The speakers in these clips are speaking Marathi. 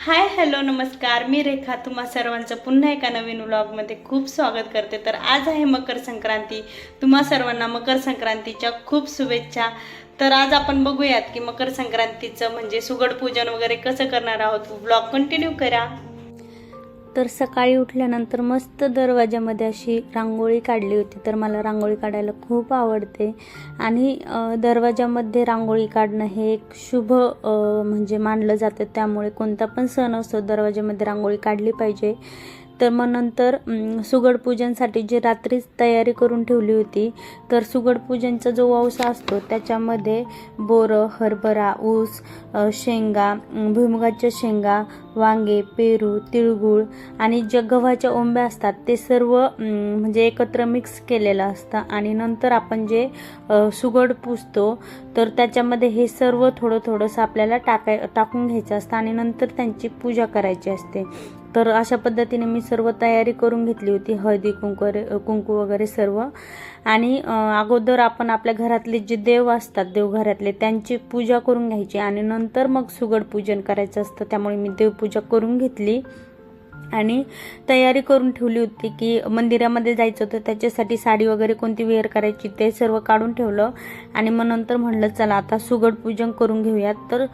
हाय हॅलो नमस्कार. मी रेखा. तुम्हा सर्वांचं पुन्हा एका नवीन व्लॉगमध्ये खूप स्वागत करते. तर आज आहे मकर संक्रांती. तुम्हा सर्वांना मकर संक्रांतीच्या खूप शुभेच्छा. तर आज आपण बघूयात की मकर संक्रांतीचं म्हणजे सुगड पूजन वगैरे कसं करणार आहोत. ब्लॉग कंटिन्यू करा. तर सकाळी उठल्यानंतर मस्त दरवाजामध्ये अशी रांगोळी काढली होती. तर मला रांगोळी काढायला खूप आवडते. आणि दरवाजामध्ये रांगोळी काढणं हे एक शुभ म्हणजे मानलं जातं. त्यामुळे कोणता पण सण असतो दरवाजामध्ये रांगोळी काढली पाहिजे. तर मग नंतर सुगड पूजनसाठी जी रात्रीच तयारी करून ठेवली होती तर सुगड पूजनचा जो वावसा असतो त्याच्यामध्ये बोरं हरभरा ऊस शेंगा भुईमुगाच्या शेंगा वांगे पेरू तिळगुळ आणि ज्या गव्हाच्या ओंब्या असतात ते सर्व म्हणजे एकत्र मिक्स केलेलं असतं. आणि नंतर आपण जे सुगड पुसतो तर त्याच्यामध्ये हे सर्व थोडं थोडंसं आपल्याला टाकाय टाकून घ्यायचं असतं आणि नंतर त्यांची पूजा करायची असते. तर अशा पद्धतीने मी सर्व तयारी करून घेतली होती हळदी कुंकू कुंकू वगैरे सर्व. आणि अगोदर आपण आपल्या घरातले जे देव असतात देवघरातले त्यांची पूजा करून घ्यायची आणि नंतर मग सुगड पूजन करायचं असतं त्यामुळे मी देवपूजा करून घेतली. आणि तयारी करून ठेवली होती की मंदिरामध्ये जायचं होतं त्याच्यासाठी साडी वगैरे कोणती वेअर करायची ते सर्व काढून ठेवलं. आणि मग नंतर म्हणलं चला आता सुगड पूजन करून घेऊयात. तर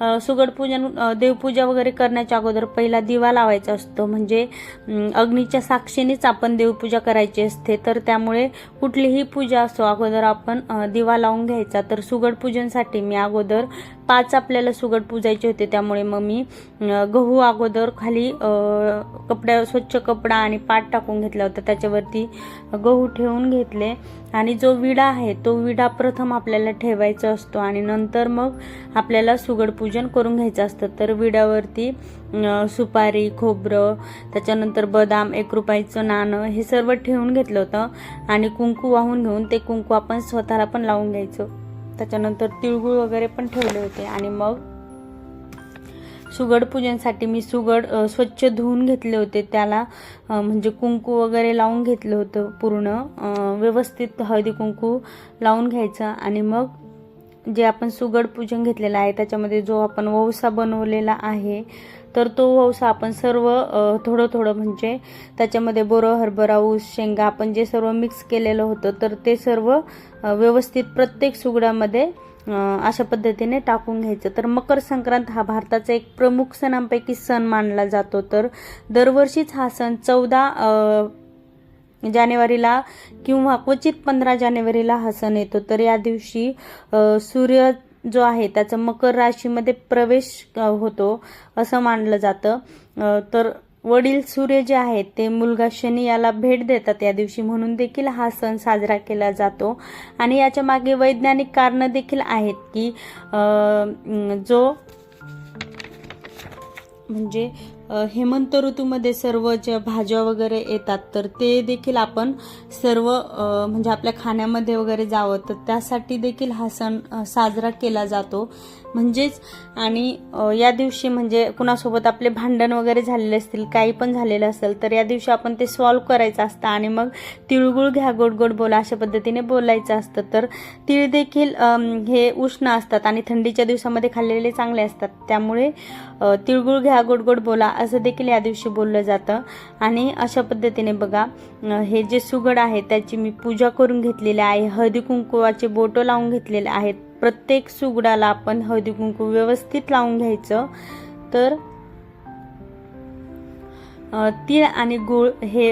अ, सुगड पूजन देवपूजा वगैरे करण्याच्या अगोदर पहिला दिवा लावायचा असतो. म्हणजे अग्नीच्या साक्षीनेच आपण देवपूजा करायची असते. तर त्यामुळे कुठलीही पूजा असो अगोदर आपण दिवा लावून घ्यायचा. तर सुगड पूजनसाठी मी अगोदर पाच आपल्याला सुगड पूजायचे होते. त्यामुळे मग मी गहू अगोदर खाली कपड्या स्वच्छ कपडा आणि पाट टाकून घेतला होता. त्याच्यावरती गहू ठेवून घेतले. आणि जो विडा आहे तो विडा प्रथम आपल्याला ठेवायचा असतो आणि नंतर मग आपल्याला सुगड पूजन करून घ्यायचं असतं. तर विड्यावरती सुपारी खोबरं त्याच्यानंतर बदाम एक रुपयाचं नाणं हे सर्व ठेवून घेतलं होतं. आणि कुंकू वाहून घेऊन ते कुंकू आपण स्वतःला पण लावून घ्यायचं. त्याच्यानंतर तिळगुळ वगैरे पण ठेवले होते. आणि मग सुगड पूजनसाठी मी सुगड स्वच्छ धुवून घेतले होते. त्याला म्हणजे कुंकू वगैरे लावून घेतलं होतं पूर्ण. व्यवस्थित हळदी कुंकू लावून घ्यायचं. आणि मग जे आपण सुगड पूजन घेतलेलं आहे त्याच्यामध्ये जो आपण ववसा बनवलेला आहे तर तो ववसा आपण सर्व थोडं थोडं म्हणजे त्याच्यामध्ये बोरं हरभरा ऊस शेंगा आपण जे सर्व मिक्स केलेलं होतं तर ते सर्व व्यवस्थित प्रत्येक सुगडामध्ये अशा पद्धतीने टाकून घ्यायचं. तर मकर संक्रांत हा भारताचा एक प्रमुख सणांपैकी सण मानला जातो. तर दरवर्षीच हा सण चौदा जानेवारीला किंवा क्वचित पंधरा जानेवारीला हा सण येतो. तर या दिवशी सूर्य जो आहे त्याचा मकर राशीमध्ये प्रवेश होतो असं मानलं जातं. तर वडील सूर्य जे आहेत ते मुलगा शनी याला भेट देतात. या दिवशी म्हणून देखील हा सण साजरा केला जातो. आणि याच्या मागे वैज्ञानिक कारणं देखील आहेत की जो म्हणजे हेमंत ऋतूमध्ये सर्व ज्या भाज्या वगैरे येतात तर ते देखील आपण सर्व म्हणजे आपल्या खाण्यामध्ये वगैरे जावं. तर त्यासाठी देखील हा सण साजरा केला जातो. म्हणजेच आणि या दिवशी म्हणजे कुणासोबत आपले भांडण वगैरे झालेले असतील काही पण झालेलं असेल तर या दिवशी आपण ते सॉल्व करायचं असतं आणि मग तिळगुळ घ्या गोड गोड बोला अशा पद्धतीने बोलायचं असतं. तर तिळ देखील हे उष्ण असतात आणि थंडीच्या दिवसामध्ये खाल्लेले चांगले असतात. त्यामुळे तिळगुळ घ्या गोड गोड बोला असं देखील या दिवशी बोललं जातं. आणि अशा पद्धतीने बघा हे जे सुगड आहे त्याची मी पूजा करून घेतलेली आहे. हळदी कुंकुवाचे बोटं लावून घेतलेले आहेत. प्रत्येक सुगडाला आपण हळदी कुंकू व्यवस्थित लावून घ्यायचं. तर तीळ आणि गूळ हे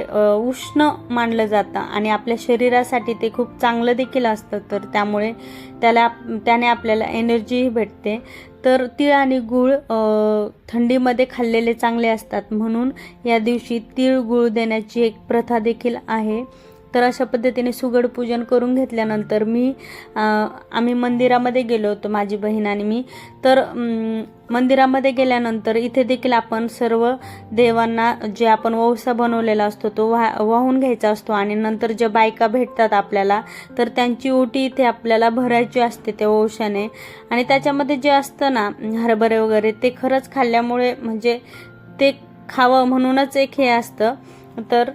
उष्ण मानलं जातं आणि आपल्या शरीरासाठी ते खूप चांगलं देखील असतं. तर त्यामुळे त्याला त्याने आपल्याला एनर्जीही भेटते. तर तीळ आणि गूळ थंडीमध्ये खाल्लेले चांगले असतात. म्हणून या दिवशी तीळ गूळ देण्याची एक प्रथा देखील आहे. तर अशा पद्धतीने सुगड पूजन करून घेतल्यानंतर मी आम्ही मंदिरामध्ये गेलो होतो माझी बहीण आणि मी. तर मंदिरामध्ये गेल्यानंतर इथे देखील आपण सर्व देवांना जे आपण वौसा बनवलेला असतो तो वाह वाहून घ्यायचा असतो आणि नंतर ज्या बायका भेटतात आपल्याला तर त्यांची ओटी इथे आपल्याला भरायची असते त्या वौशाने आणि त्याच्यामध्ये जे असतं ना हरभरे वगैरे ते खरंच खाल्ल्यामुळे म्हणजे ते खावं म्हणूनच एक हे असतं. तर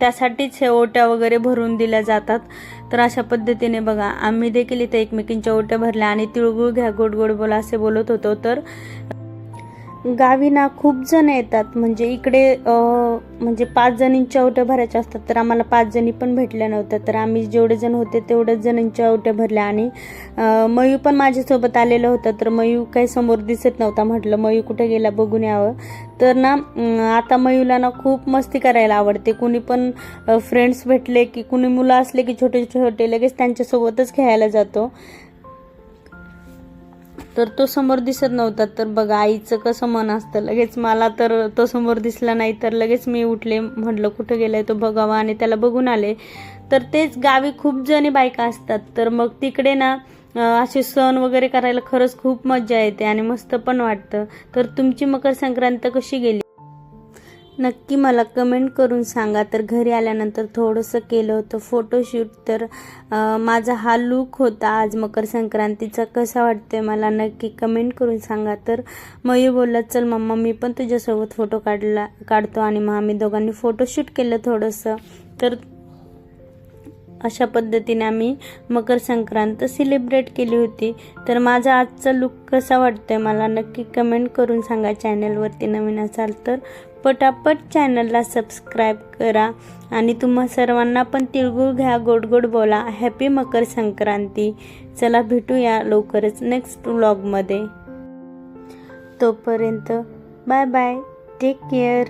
त्यासाठीच हे ओट्या वगैरे भरून दिल्या जातात. तर अशा पद्धतीने बघा आम्ही देखील इथे एकमेकींच्या ओट्या भरल्या आणि तिळगुळ घ्या गोड गोड बोला असे बोलत होतो. तर गावी ना खूप जण येतात. म्हणजे इकडे म्हणजे पाच जणींच्या ओट्या भरायच्या असतात तर आम्हाला पाच जणी पण भेटल्या नव्हत्या. तर आम्ही जेवढे जण होते तेवढ्याच जणींच्या ओट्या भरल्या. आणि मयू पण माझ्यासोबत आलेलं होतं तर मयू काही समोर दिसत नव्हता. म्हटलं मयू कुठे गेला? बघून यावं. तर ना आता मयूला ना खूप मस्ती करायला आवडते. कुणी पण फ्रेंड्स भेटले की कुणी मुलं असले की छोटे छोटे लगेच त्यांच्यासोबतच खेळायला जातो. तर तो समोर दिसत नव्हता. तर बघा आईचं कसं मन असतं. लगेच मला तर तो समोर दिसला नाही तर लगेच मी उठले म्हटलं कुठं गेलाय तो बघावा? आणि त्याला बघून आले. तर तेच गावी खूप जणी बायका असतात. तर मग तिकडे ना असे सण वगैरे करायला खरंच खूप मजा येते आणि मस्त पण वाटतं. तर तुमची मकर संक्रांत कशी गेली? नक्की मला कमेंट करून सांगा. तर घरी आल्यानंतर थोडंसं केलं होतं फोटोशूट तर माझा हा लूक होता आज मकर संक्रांतीचा. कसा वाटतोय मला नक्की कमेंट करून सांगा. तर मयू बोलला चल मम्मा मी पण तुझ्यासोबत फोटो काढला काढतो आणि मग आम्ही दोघांनी फोटोशूट केलं थोडंसं. तर अशा पद्धतीने आम्ही मकर संक्रांत सेलिब्रेट केली होती. तर माझा आजचा लुक कसा वाटतोय मला नक्की कमेंट करून सांगा चॅनलवरती नवीन असाल तर. पटापट चॅनलला सबस्क्राईब करा आणि तुम्हा सर्वांना पण तिळगुळ घ्या गोड गोड बोला. हॅपी मकर संक्रांती. चला भेटूया लवकरच नेक्स्ट व्लॉगमध्ये तोपर्यंत बाय बाय. Take care